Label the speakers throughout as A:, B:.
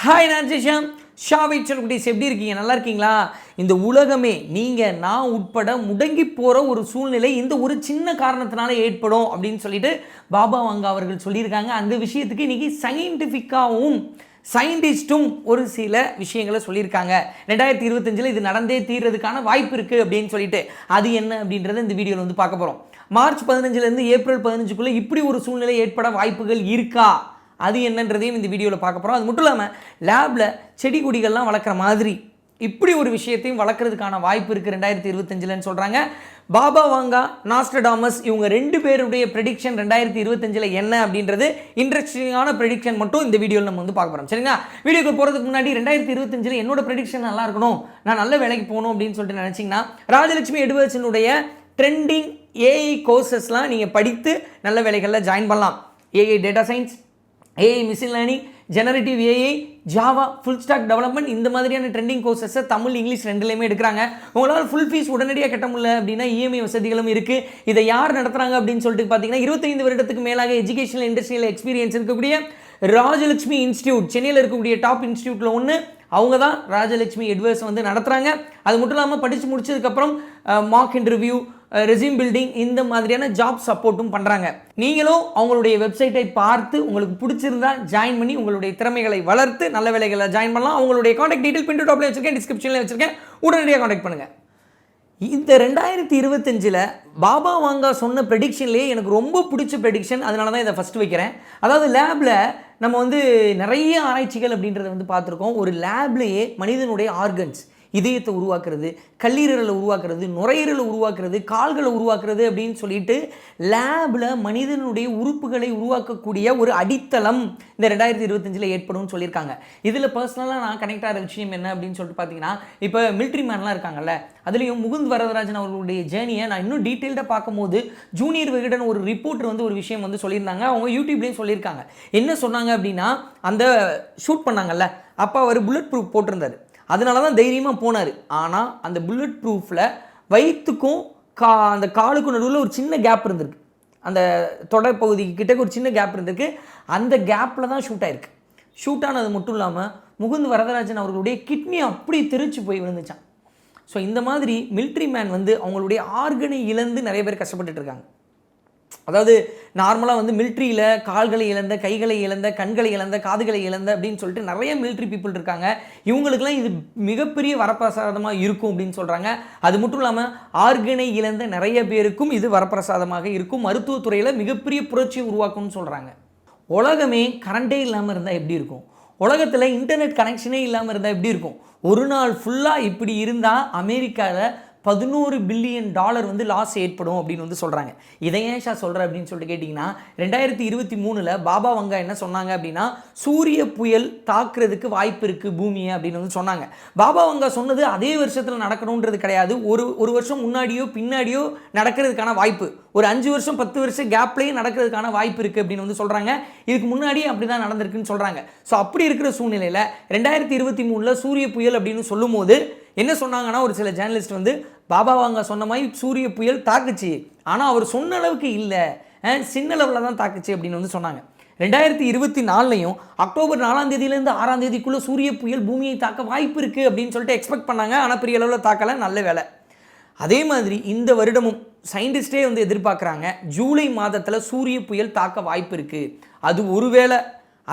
A: Hi நான் ஜெஷாம் ஷாவை குட்டீஸ் எப்படி இருக்கீங்க? நல்லா இருக்கீங்களா? இந்த உலகமே நீங்கள் நான் உட்பட முடங்கி போகிற ஒரு சூழ்நிலை இந்த ஒரு சின்ன காரணத்தினால ஏற்படும் அப்படின்னு சொல்லிட்டு பாபா வங்கா அவர்கள் சொல்லியிருக்காங்க. அந்த விஷயத்துக்கு இன்றைக்கி சயின்டிஃபிக்காகவும் சயின்டிஸ்ட்டும் ஒரு சில விஷயங்களை சொல்லியிருக்காங்க. ரெண்டாயிரத்தி இருபத்தஞ்சில் இது நடந்தே தீர்றதுக்கான வாய்ப்பு இருக்குது அப்படின்னு சொல்லிட்டு. அது என்ன அப்படின்றத இந்த வீடியோவில் வந்து பார்க்க போகிறோம் மார்ச் பதினஞ்சுலேருந்து ஏப்ரல் பதினஞ்சுக்குள்ளே இப்படி ஒரு சூழ்நிலை ஏற்பட வாய்ப்புகள் இருக்கா? அது என்னன்றதையும் இந்த வீடியோவில் பார்க்க போகிறோம் அது மட்டும் இல்லாமல் லேபில் செடி கொடிகள்லாம் வளர்க்குற மாதிரி இப்படி ஒரு விஷயத்தையும் வளர்க்குறதுக்கான வாய்ப்பு இருக்குது ரெண்டாயிரத்தி இருபத்தஞ்சில்னு சொல்கிறாங்க பாபா வாங்கா நாஸ்டடாமஸ் இவங்க ரெண்டு பேருடைய ப்ரெடிக்ஷன் ரெண்டாயிரத்தி இருபத்தஞ்சில் என்ன அப்படின்றது இன்ட்ரெஸ்டிங்கான ப்ரெடிக்ஷன் மட்டும் இந்த வீடியோவில் நம்ம வந்து பார்க்க போகிறோம் சரிங்களா? வீடியோக்கு போகிறதுக்கு முன்னாடி ரெண்டாயிரத்தி இருபத்தஞ்சில் என்னோட ப்ரெடிக்ஷன் நல்லா இருக்கணும். நான் நல்ல வேலைக்கு போகணும் அப்படின்னு சொல்லிட்டு நினச்சிங்கன்னா ராஜலட்சுமி எட்வர்ட்ஸினுடைய ட்ரெண்டிங் ஏஐ கோர்சஸ்லாம் நீங்கள் படித்து நல்ல வேலைகளில் ஜாயின் பண்ணலாம். AI data science AI machine learning generative AI Java full stack development இந்த மாதிரியான ட்ரெண்டிங் கோர்சஸை தமிழ் இங்கிலீஷ் ரெண்டுலேயுமே எடுக்கிறாங்க. உங்களால் ஃபுல் ஃபீஸ் உடனடியாக கட்ட முடியல அப்படின்னா இஎம்ஐ வசதிகளும் இருக்குது இதை யார் நடத்துகிறாங்க அப்படின்னு சொல்லிட்டு பார்த்தீங்கன்னா இருபத்தைந்து வருடத்துக்கு மேலாக எஜுகேஷனல் இண்டஸ்ட்ரியல் எக்ஸ்பீரியன்ஸ் இருக்கக்கூடிய ராஜலட்சுமி இன்ஸ்டியூட் சென்னையில் இருக்கக்கூடிய டாப் இன்ஸ்டியூட்டில் ஒன்று அவங்க தான் ராஜலட்சுமி எட்வர்ஸ் வந்து நடத்துகிறாங்க அது மட்டும் இல்லாமல் படித்து முடிச்சதுக்கப்புறம் மார்க் இன்டர்வியூ ரெசியூம் பில்டிங் இந்த மாதிரியான ஜாப் சப்போர்ட்டும் பண்ணுறாங்க நீங்களும் அவங்களுடைய வெப்சைட்டை பார்த்து உங்களுக்கு பிடிச்சிருந்தா ஜாயின் பண்ணி உங்களுடைய திறமைகளை வளர்த்து நல்ல வேலைகளை ஜாயின் பண்ணலாம். அவங்களுடைய காண்டாக்ட் டீட்டெயில் பின் டாப்ல வச்சிருக்கேன் டிஸ்கிரிப்ஷனில் வச்சிருக்கேன். உடனடியாக காண்டாக்ட் பண்ணுங்கள் இந்த ரெண்டாயிரத்தி இருபத்தஞ்சில் பாபா வாங்கா சொன்ன ப்ரெடிக்ஷன்லேயே எனக்கு ரொம்ப பிடிச்ச ப்ரெடிக்ஷன் அதனால தான் இதை ஃபஸ்ட்டு வைக்கிறேன். அதாவது லேபில் நம்ம வந்து நிறைய ஆராய்ச்சிகள் அப்படின்றத வந்து பார்த்துருக்கோம். ஒரு லேப்லேயே மனிதனுடைய ஆர்கன்ஸ் இதயத்தை உருவாக்குறது கல்லீரலை உருவாக்குறது நுரையீரலை உருவாக்குறது கால்களை உருவாக்குறது அப்படின்னு சொல்லிட்டு லேபில் மனிதனுடைய உறுப்புகளை உருவாக்கக்கூடிய ஒரு அடித்தளம் இந்த ரெண்டாயிரத்தி இருபத்தஞ்சில் ஏற்படும்னு சொல்லியிருக்காங்க. இதில் பர்சனலாக நான் கனெக்ட் ஆகிற விஷயம் என்ன அப்படின்னு சொல்லிட்டு பார்த்தீங்கன்னா இப்போ மிலிட்ரி மேன்லாம் இருக்காங்கல்ல அதுலேயும் முகுந்த் வரதராஜன் அவர்களுடைய ஜேர்னியை நான் இன்னும் டீட்டெயில்டாக பார்க்கும்போது ஜூனியர் விகடன் ஒரு ரிப்போர்ட்டர் வந்து ஒரு விஷயம் வந்து சொல்லியிருந்தாங்க. அவங்க யூடியூப்லேயும் சொல்லியிருக்காங்க. என்ன சொன்னாங்க அப்படின்னா அந்த ஷூட் பண்ணாங்கல்ல அப்போ அவர் புல்லட் ப்ரூஃப் போட்டிருந்தார். அதனால தான் தைரியமாக போனார். ஆனால் அந்த புல்லட் ப்ரூஃபில் வயிற்றுக்கும் கா அந்த காலுக்கும் நடுவில் ஒரு சின்ன கேப் இருந்திருக்கு. அந்த தொடர் பகுதிக்கு கிட்டக்கு ஒரு சின்ன கேப் இருந்திருக்கு. அந்த கேப்பில் தான் ஷூட் ஆயிருக்கு. ஷூட் ஆனது மட்டும் இல்லாமல் முகுந்த் வரதராஜன் அவர்களுடைய கிட்னி அப்படி தெரிச்சு போய் விழுந்துச்சான் ஸோ இந்த மாதிரி மிலிட்ரி மேன் வந்து அவங்களுடைய ஆர்கனை இழந்து நிறைய பேர் கஷ்டப்பட்டுட்டு இருக்காங்க. அதாவது நார்மலாக வந்து மிலிட்ரியில் கால்களை இழந்த கைகளை இழந்த கண்களை இழந்த காதுகளை இழந்த அப்படின்னு சொல்லிட்டு நிறைய மிலிட்ரி பீப்புள் இருக்காங்க. இவங்களுக்குலாம் இது மிகப்பெரிய வரப்பிரசாதமாக இருக்கும் அப்படின்னு சொல்கிறாங்க அது மட்டும் இல்லாமல் ஆர்கனை இழந்த நிறைய பேருக்கும் இது வரப்பிரசாதமாக இருக்கும். மருத்துவத்துறையில் மிகப்பெரிய புரட்சியை உருவாக்கும்னு சொல்கிறாங்க உலகமே கரண்டே இல்லாமல் இருந்தால் எப்படி இருக்கும்? உலகத்தில் இன்டர்நெட் கனெக்ஷனே இல்லாமல் இருந்தால் எப்படி இருக்கும்? ஒரு நாள் ஃபுல்லாக இப்படி இருந்தால் அமெரிக்காவில் பதினோரு பில்லியன் டாலர் வந்து லாஸ் ஏற்படும் அப்படின்னு வந்து சொல்கிறாங்க இதை ஏன் ஷா சொல்கிற அப்படின்னு சொல்லிட்டு கேட்டிங்கன்னா ரெண்டாயிரத்தி இருபத்தி மூணில் பாபா வங்கா என்ன சொன்னாங்க அப்படின்னா சூரிய புயல் தாக்குறதுக்கு வாய்ப்பு இருக்குது பூமியை அப்படின்னு வந்து சொன்னாங்க. பாபா வங்கா சொன்னது அதே வருஷத்தில் நடக்கணுன்றது கிடையாது. ஒரு ஒரு வருஷம் முன்னாடியோ பின்னாடியோ நடக்கிறதுக்கான வாய்ப்பு. ஒரு அஞ்சு வருஷம் பத்து வருஷம் கேப்லேயே நடக்கிறதுக்கான வாய்ப்பு இருக்குது அப்படின்னு வந்து சொல்கிறாங்க இதுக்கு முன்னாடியே அப்படி தான் நடந்திருக்குன்னு சொல்கிறாங்க ஸோ அப்படி இருக்கிற சூழ்நிலையில் ரெண்டாயிரத்தி இருபத்தி மூணில் சூரிய புயல் அப்படின்னு சொல்லும்போது என்ன சொன்னாங்கன்னா ஒரு சில ஜேர்னலிஸ்ட் வந்து பாபா அவங்க சொன்ன மாதிரி சூரிய புயல் தாக்குச்சு. ஆனால் அவர் சொன்ன அளவுக்கு இல்லை. சின்ன லெவலில் தான் தாக்குச்சு அப்படின்னு வந்து சொன்னாங்க. ரெண்டாயிரத்தி இருபத்தி நாலுலையும் அக்டோபர் நாலாம் தேதியிலேருந்து ஆறாம் தேதிக்குள்ளே சூரிய புயல் பூமியை தாக்க வாய்ப்பு இருக்குது அப்படின்னு சொல்லிட்டு எக்ஸ்பெக்ட் பண்ணாங்க. ஆனால் பெரிய அளவில் தாக்கலை நல்ல வேலை. அதே மாதிரி இந்த வருடமும் சயின்டிஸ்டே வந்து எதிர்பார்க்குறாங்க. ஜூலை மாதத்தில் சூரிய புயல் தாக்க வாய்ப்பு இருக்குது அது ஒருவேளை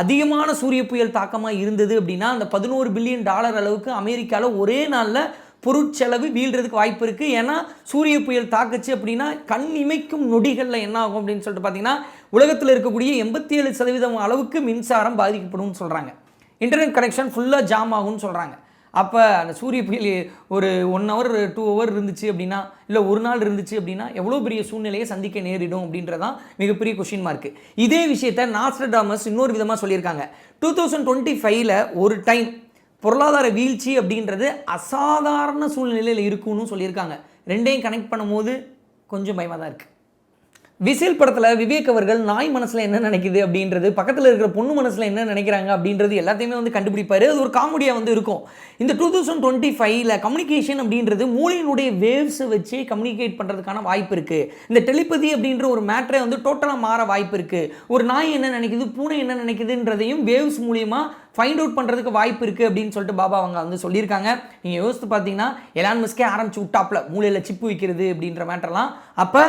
A: அதிகமான சூரிய புயல் தாக்கமாக இருந்தது அப்படின்னா அந்த பதினோரு பில்லியன் டாலர் அளவுக்கு அமெரிக்காவில் ஒரே நாளில் பொருட்செலவு வீழ்றதுக்கு வாய்ப்பு இருக்குது ஏன்னா சூரிய புயல் தாக்குச்சு அப்படின்னா கண் இமைக்கும் நொடிகளில் என்ன ஆகும் அப்படின்னு சொல்லிட்டு பார்த்தீங்கன்னா உலகத்தில் இருக்கக்கூடிய எண்பத்தி ஏழு சதவீதம் அளவுக்கு மின்சாரம் பாதிக்கப்படும்னு சொல்கிறாங்க இன்டர்நெட் கனெக்ஷன் ஃபுல்லாக ஜாம் ஆகும்னு சொல்கிறாங்க அப்போ அந்த சூரிய புயல் ஒரு ஒன் ஹவர் டூ ஹவர் இருந்துச்சு அப்படின்னா இல்லை ஒரு நாள் இருந்துச்சு அப்படின்னா எவ்வளோ பெரிய சூழ்நிலையை சந்திக்க நேரிடும் அப்படின்றதான் மிகப்பெரிய கொஷின் மார்க்கு இதே விஷயத்த நாஸ்ட்ரடாமஸ் இன்னொரு விதமாக சொல்லியிருக்காங்க. டூ தௌசண்ட் டுவெண்ட்டி ஃபைவ்ல ஒரு டைம் பொருளாதார வீழ்ச்சி அப்படின்றது அசாதாரண சூழ்நிலையில் இருக்கும்னு சொல்லியிருக்காங்க. ரெண்டையும் கனெக்ட் பண்ணும்போது கொஞ்சம் பயமாக தான் இருக்குது விசில் படத்தில் விவேக் அவர்கள் நாய் மனசில் என்ன நினைக்குது அப்படின்றது பக்கத்தில் இருக்கிற பொண்ணு மனசில் என்ன நினைக்கிறாங்க அப்படின்றது எல்லாத்தையுமே வந்து கண்டுபிடிப்பார். அது ஒரு காமெடியாக வந்து இருக்கும். இந்த டூ தௌசண்ட் டுவெண்ட்டி ஃபைவ்ல கம்யூனிகேஷன் அப்படின்றது மூளையினுடைய வேவ்ஸை வச்சு கம்யூனிகேட் பண்ணுறதுக்கான வாய்ப்பு இருக்குது இந்த டெலிபதி அப்படின்ற ஒரு மேட்ரை வந்து டோட்டலாக மாற வாய்ப்பு இருக்குது ஒரு நாய் என்ன நினைக்குது பூனை என்ன நினைக்குதுன்றதையும் வேவ்ஸ் மூலியமாக ஃபைண்ட் அவுட் பண்ணுறதுக்கு வாய்ப்பு இருக்குது அப்படின்னு சொல்லிட்டு பாபா அவங்க வந்து சொல்லியிருக்காங்க. நீங்கள் யோசித்து பார்த்தீங்கன்னா எலான் மிஸ்கே ஆரம்பிச்சு விட்டாப்ல மூளையில் சிப்பு வைக்கிறது அப்படின்ற மேட்டர்லாம் அப்போ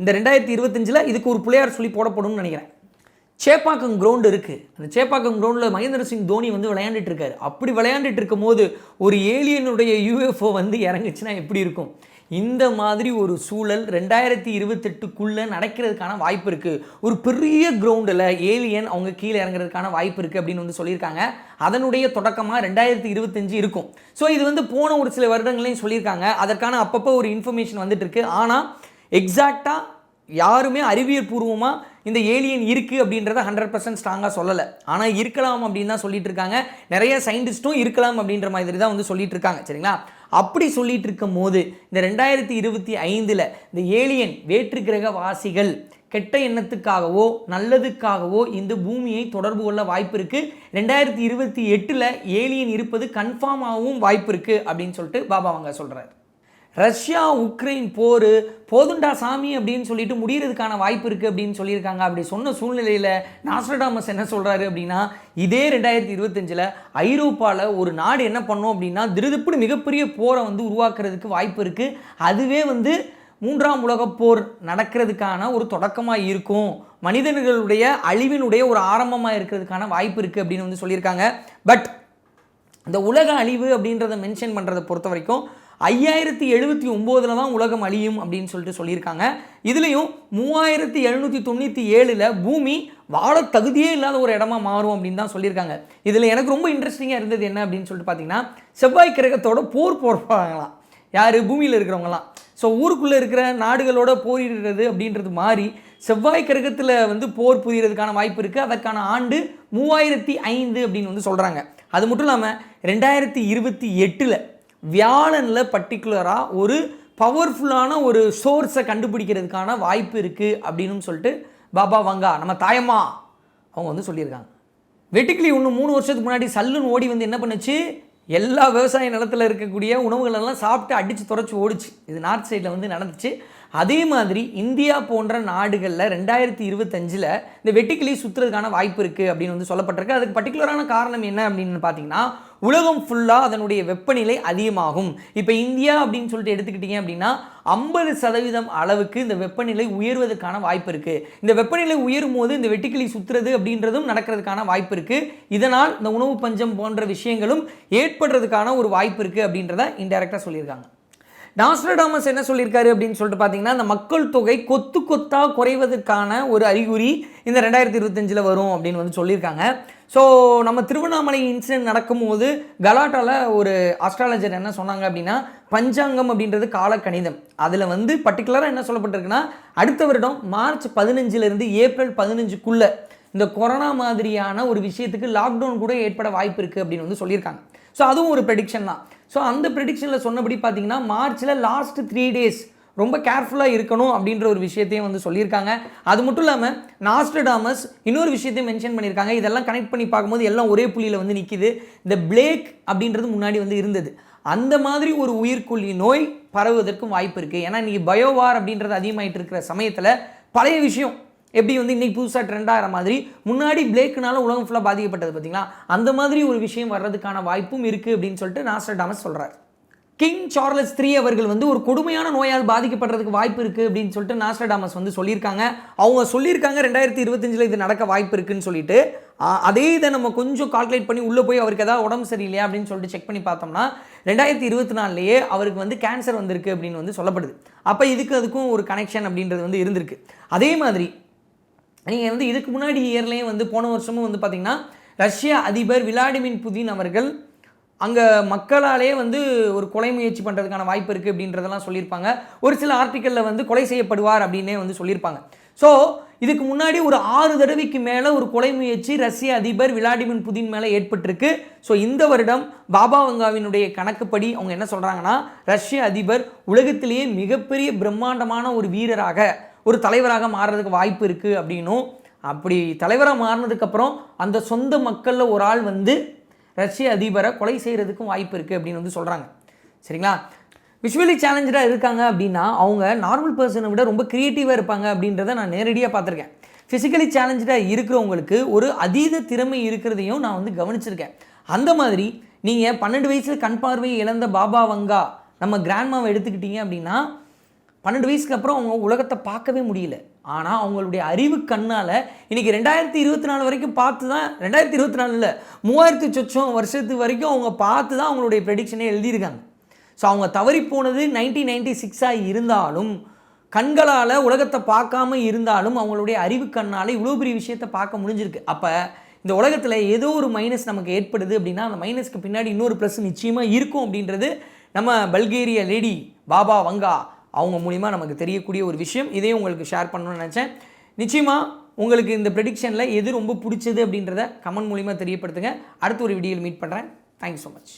A: இந்த ரெண்டாயிரத்தி இருபத்தஞ்சில் இதுக்கு ஒரு பிள்ளையார் சொல்லி போடப்படும்னு நினைக்கிறேன். சேப்பாக்கம் கிரவுண்டு இருக்குது அந்த சேப்பாக்கம் கிரவுண்டில் மகேந்திர சிங் தோனி வந்து விளையாண்டுட்டு இருக்காரு. அப்படி விளையாண்டுட்டு இருக்கும் போது ஒரு ஏலியனுடைய யூஎஃப்ஓ வந்து இறங்குச்சுன்னா எப்படி இருக்கும்? இந்த மாதிரி ஒரு சூழல் ரெண்டாயிரத்தி இருபத்தெட்டுக்குள்ளே நடக்கிறதுக்கான வாய்ப்பு இருக்குது ஒரு பெரிய கிரவுண்டில் ஏலியன் அவங்க கீழே இறங்குறதுக்கான வாய்ப்பு இருக்குது அப்படின்னு வந்து சொல்லியிருக்காங்க. அதனுடைய தொடக்கமாக ரெண்டாயிரத்தி இருபத்தஞ்சு இருக்கும். ஸோ இது வந்து போன ஒரு சில வருடங்களையும் சொல்லியிருக்காங்க. அதற்கான அப்பப்போ ஒரு இன்ஃபர்மேஷன் வந்துட்டு இருக்கு. ஆனால் எக்ஸாக்டாக யாருமே அறிவியல் பூர்வமாக இந்த ஏலியன் இருக்குது அப்படின்றத ஹண்ட்ரட் பர்சன்ட் ஸ்ட்ராங்காக சொல்லலை. ஆனால் இருக்கலாம் அப்படின்னு தான் சொல்லிட்டு இருக்காங்க. நிறைய சயின்டிஸ்ட்டும் இருக்கலாம் அப்படின்ற மாதிரி தான் வந்து சொல்லிட்டு இருக்காங்க சரிங்களா? அப்படி சொல்லிட்டு இருக்கும் போது இந்த ரெண்டாயிரத்தி இருபத்தி ஐந்தில் இந்த ஏலியன் வேற்று கிரக வாசிகள் கெட்ட எண்ணத்துக்காகவோ நல்லதுக்காகவோ இந்த பூமியை தொடர்பு கொள்ள வாய்ப்பு இருக்குது ரெண்டாயிரத்தி இருபத்தி எட்டில் ஏலியன் இருப்பது கன்ஃபார்மாகவும் வாய்ப்பு இருக்குது அப்படின்னு சொல்லிட்டு பாபா அவங்க சொல்கிறார் ரஷ்யா உக்ரைன் போர் போதுண்டா சாமி அப்படின்னு சொல்லிட்டு முடிகிறதுக்கான வாய்ப்பு இருக்குது அப்படின்னு சொல்லியிருக்காங்க. அப்படி சொன்ன சூழ்நிலையில் நாஸ்ட்ரடாமஸ் என்ன சொல்கிறாரு அப்படின்னா இதே ரெண்டாயிரத்தி இருபத்தஞ்சில் ஐரோப்பாவில் ஒரு நாடு என்ன பண்ணோம் அப்படின்னா திருதுப்புடு மிகப்பெரிய போரை வந்து உருவாக்குறதுக்கு வாய்ப்பு இருக்குது அதுவே வந்து மூன்றாம் உலகப் போர் நடக்கிறதுக்கான ஒரு தொடக்கமாக இருக்கும். மனிதர்களுடைய அழிவினுடைய ஒரு ஆரம்பமாக இருக்கிறதுக்கான வாய்ப்பு இருக்குது அப்படின்னு வந்து சொல்லியிருக்காங்க. பட் இந்த உலக அழிவு அப்படின்றத மென்ஷன் பண்ணுறதை பொறுத்த வரைக்கும் ஐயாயிரத்தி எழுபத்தி ஒம்போதில் தான் உலகம் அழியும் அப்படின்னு சொல்லிட்டு சொல்லியிருக்காங்க. இதுலேயும் மூவாயிரத்தி எழுநூற்றி தொண்ணூற்றி ஏழில் பூமி வாழ தகுதியே இல்லாத ஒரு இடமா மாறும் அப்படின்னு தான் சொல்லியிருக்காங்க. இதில் எனக்கு ரொம்ப இன்ட்ரெஸ்டிங்காக இருந்தது என்ன அப்படின்னு சொல்லிட்டு பார்த்தீங்கன்னா செவ்வாய் கிரகத்தோட போர் போடுறாங்களாம் யார்? பூமியில் இருக்கிறவங்களாம். ஸோ ஊருக்குள்ளே இருக்கிற நாடுகளோட போரிடுறது அப்படின்றது மாறி செவ்வாய் கிரகத்தில் வந்து போர் புரியறதுக்கான வாய்ப்பு இருக்குது அதற்கான ஆண்டு மூவாயிரத்தி ஐந்து அப்படின்னு வந்து சொல்கிறாங்க அது மட்டும் இல்லாமல் ரெண்டாயிரத்தி இருபத்தி எட்டில் வியாழனில் பர்டிகுலராக ஒரு பவர்ஃபுல்லான ஒரு சோர்ஸை கண்டுபிடிக்கிறதுக்கான வாய்ப்பு இருக்குது அப்படின்னு சொல்லிட்டு பாபா வங்கா நம்ம தாயம்மா அவங்க வந்து சொல்லியிருக்காங்க. வெட்டுக்கிளி ஒன்று மூணு வருஷத்துக்கு முன்னாடி சல்லுன்னு ஓடி வந்து என்ன பண்ணுச்சு? எல்லா விவசாய நிலத்தில் இருக்கக்கூடிய உணவுகள் எல்லாம் சாப்பிட்டு அடித்து துறைச்சி ஓடிச்சு. இது நார்த் சைடில் வந்து நடந்துச்சு. அதே மாதிரி இந்தியா போன்ற நாடுகளில் ரெண்டாயிரத்தி இருபத்தஞ்சில் இந்த வெட்டுக்கிளி சுற்றுறதுக்கான வாய்ப்பு இருக்குது அப்படின்னு வந்து சொல்லப்பட்டிருக்கு. அதுக்கு பர்டிகுலரான காரணம் என்ன அப்படின்னு பார்த்தீங்கன்னா உலகம் ஃபுல்லாக அதனுடைய வெப்பநிலை அதிகமாகும். இப்போ இந்தியா அப்படின்னு சொல்லிட்டு எடுத்துக்கிட்டிங்க அப்படின்னா ஐம்பது சதவீதம் அளவுக்கு இந்த வெப்பநிலை உயர்வதற்கான வாய்ப்பு இருக்குது இந்த வெப்பநிலை உயரும் போது இந்த வெட்டுக்கிளி சுற்றுறது அப்படின்றதும் நடக்கிறதுக்கான வாய்ப்பு இருக்குது இதனால் இந்த உணவு பஞ்சம் போன்ற விஷயங்களும் ஏற்படுறதுக்கான ஒரு வாய்ப்பு இருக்குது அப்படின்றத இன்டெரக்டாக சொல்லியிருக்காங்க. நாஸ்ட்ரடாமஸ் என்ன சொல்லியிருக்காரு அப்படின்னு சொல்லிட்டு பார்த்தீங்கன்னா அந்த மக்கள் தொகை கொத்து கொத்தாக குறைவதற்கான ஒரு அறிகுறி இந்த ரெண்டாயிரத்தி இருபத்தஞ்சில் வரும் அப்படின்னு வந்து சொல்லியிருக்காங்க. ஸோ நம்ம திருவண்ணாமலை இன்சிடென்ட் நடக்கும்போது கலாட்டாவில் ஒரு அஸ்ட்ராலஜர் என்ன சொன்னாங்க அப்படின்னா பஞ்சாங்கம் அப்படின்றது காலக்கணிதம். அதில் வந்து பர்டிகுலராக என்ன சொல்லப்பட்டிருக்குன்னா அடுத்த வருடம் மார்ச் பதினஞ்சிலிருந்து ஏப்ரல் பதினஞ்சுக்குள்ளே இந்த கொரோனா மாதிரியான ஒரு விஷயத்துக்கு லாக்டவுன் கூட ஏற்பட வாய்ப்பு இருக்குது அப்படின்னு வந்து சொல்லியிருக்காங்க. ஸோ அதுவும் ஒரு ப்ரெடிக்ஷன் தான். ஸோ அந்த ப்ரெடிக்ஷனில் சொன்னபடி பார்த்தீங்கன்னா மார்ச்சில் லாஸ்ட் த்ரீ டேஸ் ரொம்ப கேர்ஃபுல்லாக இருக்கணும் அப்படின்ற ஒரு விஷயத்தையும் வந்து சொல்லியிருக்காங்க. அது மட்டும் இல்லாமல் நாஸ்டடாமஸ் இன்னொரு விஷயத்தையும் மென்ஷன் பண்ணியிருக்காங்க. இதெல்லாம் கனெக்ட் பண்ணி பார்க்கும்போது எல்லாம் ஒரே புள்ளியில் வந்து நிற்கிது இந்த பிளேக் அப்படின்றது முன்னாடி வந்து இருந்தது. அந்த மாதிரி ஒரு உயிர்கொல்லி நோய் பரவுவதற்கும் வாய்ப்பு இருக்குது ஏன்னா இன்றைக்கி பயோவார் அப்படின்றது அதிகமாயிட்டு இருக்கிற சமயத்தில் பழைய விஷயம் எப்படி வந்து இன்றைக்கி புதுசாக ட்ரெண்ட் ஆகிற மாதிரி முன்னாடி பிளேக்குனால உலகம் ஃபுல்லாக பாதிக்கப்பட்டது பார்த்தீங்களா அந்த மாதிரி ஒரு விஷயம் வர்றதுக்கான வாய்ப்பும் இருக்குது அப்படின்னு சொல்லிட்டு நாஸ்டர் டாமஸ் சொல்கிறார் கிங் சார்லஸ் த்ரீ அவர்கள் வந்து ஒரு கொடுமையான நோயால் பாதிக்கப்படுறதுக்கு வாய்ப்பு இருக்குது அப்படின்னு சொல்லிட்டு நாஸ்டடாமஸ் வந்து சொல்லியிருக்காங்க. அவங்க சொல்லியிருக்காங்க ரெண்டாயிரத்தி இருபத்தஞ்சில் இது நடக்க வாய்ப்பு இருக்குன்னு சொல்லிட்டு. அதே இதை நம்ம கொஞ்சம் கால்குலேட் பண்ணி உள்ளே போய் அவருக்கு ஏதாவது உடம்பு சரியில்லையா அப்படின்னு சொல்லிட்டு செக் பண்ணி பார்த்தோம்னா ரெண்டாயிரத்தி இருபத்தி நாலுலேயே அவருக்கு வந்து கேன்சர் வந்திருக்கு அப்படின்னு வந்து சொல்லப்படுது. அப்போ இதுக்கு அதுக்கும் ஒரு கனெக்ஷன் அப்படின்றது வந்து இருந்திருக்கு. அதே மாதிரி நீங்கள் வந்து இதுக்கு முன்னாடி இயர்லேயும் வந்து போன வருஷமும் வந்து பார்த்தீங்கன்னா ரஷ்ய அதிபர் விளாடிமின் புதின் அவர்கள் அங்கே மக்களாலே வந்து ஒரு கொலை முயற்சி பண்ணுறதுக்கான வாய்ப்பு இருக்குது அப்படின்றதெல்லாம் சொல்லியிருப்பாங்க. ஒரு சில ஆர்டிக்கலில் வந்து கொலை செய்யப்படுவார் அப்படின்னே வந்து சொல்லியிருப்பாங்க. ஸோ இதுக்கு முன்னாடி ஒரு ஆறு தடவைக்கு மேலே ஒரு கொலை முயற்சி ரஷ்ய அதிபர் விளாடிமிர் புதின் மேலே ஏற்பட்டிருக்கு. ஸோ இந்த வருடம் பாபா வங்காவினுடைய கணக்குப்படி அவங்க என்ன சொல்கிறாங்கன்னா ரஷ்ய அதிபர் உலகத்திலேயே மிகப்பெரிய பிரம்மாண்டமான ஒரு வீரராக ஒரு தலைவராக மாறுறதுக்கு வாய்ப்பு இருக்குது அப்படின்னும் அப்படி தலைவராக மாறினதுக்கப்புறம் அந்த சொந்த மக்களில் ஒரு ஆள் வந்து ரஷ்ய அதிபரை கொலை செய்கிறதுக்கும் வாய்ப்பு இருக்குது அப்படின்னு வந்து சொல்கிறாங்க சரிங்களா? விஷுவலி சேலஞ்சராக இருக்காங்க அப்படின்னா அவங்க நார்மல் பர்சனை விட ரொம்ப க்ரியேட்டிவாக இருப்பாங்க அப்படின்றத நான் நேரடியாக பார்த்துருக்கேன். ஃபிசிக்கலி சேலஞ்சடாக இருக்கிறவங்களுக்கு ஒரு அதீத திறமை இருக்கிறதையும் நான் வந்து கவனிச்சிருக்கேன். அந்த மாதிரி நீங்கள் பன்னெண்டு வயசில் கண் பார்வையை இழந்த பாபா வங்கா நம்ம கிராண்ட்மாவை எடுத்துக்கிட்டீங்க அப்படின்னா பன்னெண்டு வயசுக்கு அப்புறம் அவங்க உலகத்தை பார்க்கவே முடியல. ஆனால் அவங்களுடைய அறிவு கண்ணால் இன்றைக்கி ரெண்டாயிரத்தி இருபத்தி நாலு வரைக்கும் பார்த்து தான் ரெண்டாயிரத்தி இருபத்தி நாலு இல்லை மூவாயிரத்தி சொச்சம் வருஷத்து வரைக்கும் அவங்க பார்த்து தான் அவங்களுடைய ப்ரெடிக்ஷனை எழுதியிருக்காங்க. ஸோ அவங்க தவறி போனது நைன்டீன் நைன்டி சிக்ஸாக இருந்தாலும் கண்களால் உலகத்தை பார்க்காம இருந்தாலும் அவங்களுடைய அறிவு கண்ணால் இவ்வளோ பெரிய விஷயத்தை பார்க்க முடிஞ்சிருக்கு. அப்போ இந்த உலகத்தில் ஏதோ ஒரு மைனஸ் நமக்கு ஏற்படுது அப்படின்னா அந்த மைனஸ்க்கு பின்னாடி இன்னொரு ப்ளஸ் நிச்சயமாக இருக்கும் அப்படின்றது நம்ம பல்கேரிய லேடி பாபா வங்கா அவங்க மூலிமா நமக்கு தெரியக்கூடிய ஒரு விஷயம். இதையும் உங்களுக்கு ஷேர் பண்ணணும்னு நினச்சேன். நிச்சயமாக உங்களுக்கு இந்த ப்ரெடிக்ஷனில் எது ரொம்ப பிடிச்சது அப்படின்றத கமெண்ட் மூலிமா தெரியப்படுத்துங்க. அடுத்த ஒரு வீடியோவில் மீட் பண்ணுறேன் தேங்க்யூ ஸோ மச்